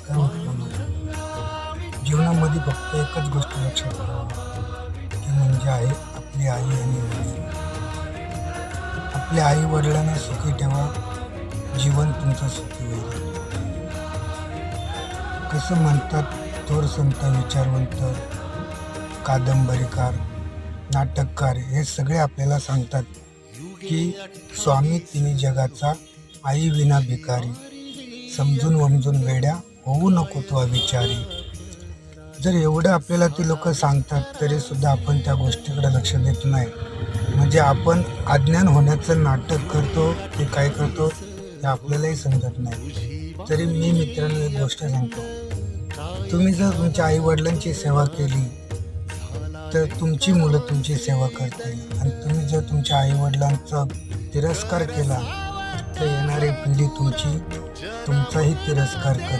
नमस्कार मित्रांनो जीवनामध्ये फक्त एकच गोष्ट लक्षात ठेवा ती म्हणजे आहे आपली आई आणि वडील. आपल्या आई वडिलांना सुखी ठेवा. जीवन तुमचं सुखी होईल. कसं म्हणतात थोर संत विचारवंत कादंबरीकार नाटककार हे सगळे आपल्याला सांगतात की स्वामी तिने जगाचा आई विना भिकारी. समजून वमजून वेड्या होऊ नको तो विचारी जर एवढं आपल्याला ती लोक सांगतात तरी सुद्धा आपण त्या गोष्टीकडे लक्ष देत नाही. म्हणजे आपण अज्ञान होण्याचं नाटक करतो ते काय करतो हे आपल्यालाही समजत नाही. तरी मी मित्रांनो एक गोष्ट सांगतो. तुम्ही जर तुमच्या आई वडिलांची सेवा केली तर तुमची मुलं तुमची सेवा करतील. आणि तुम्ही जर तुमच्या आई वडिलांचा तिरस्कार केला तर येणारी पिढी तुमची तुमचाही तिरस्कार करेल.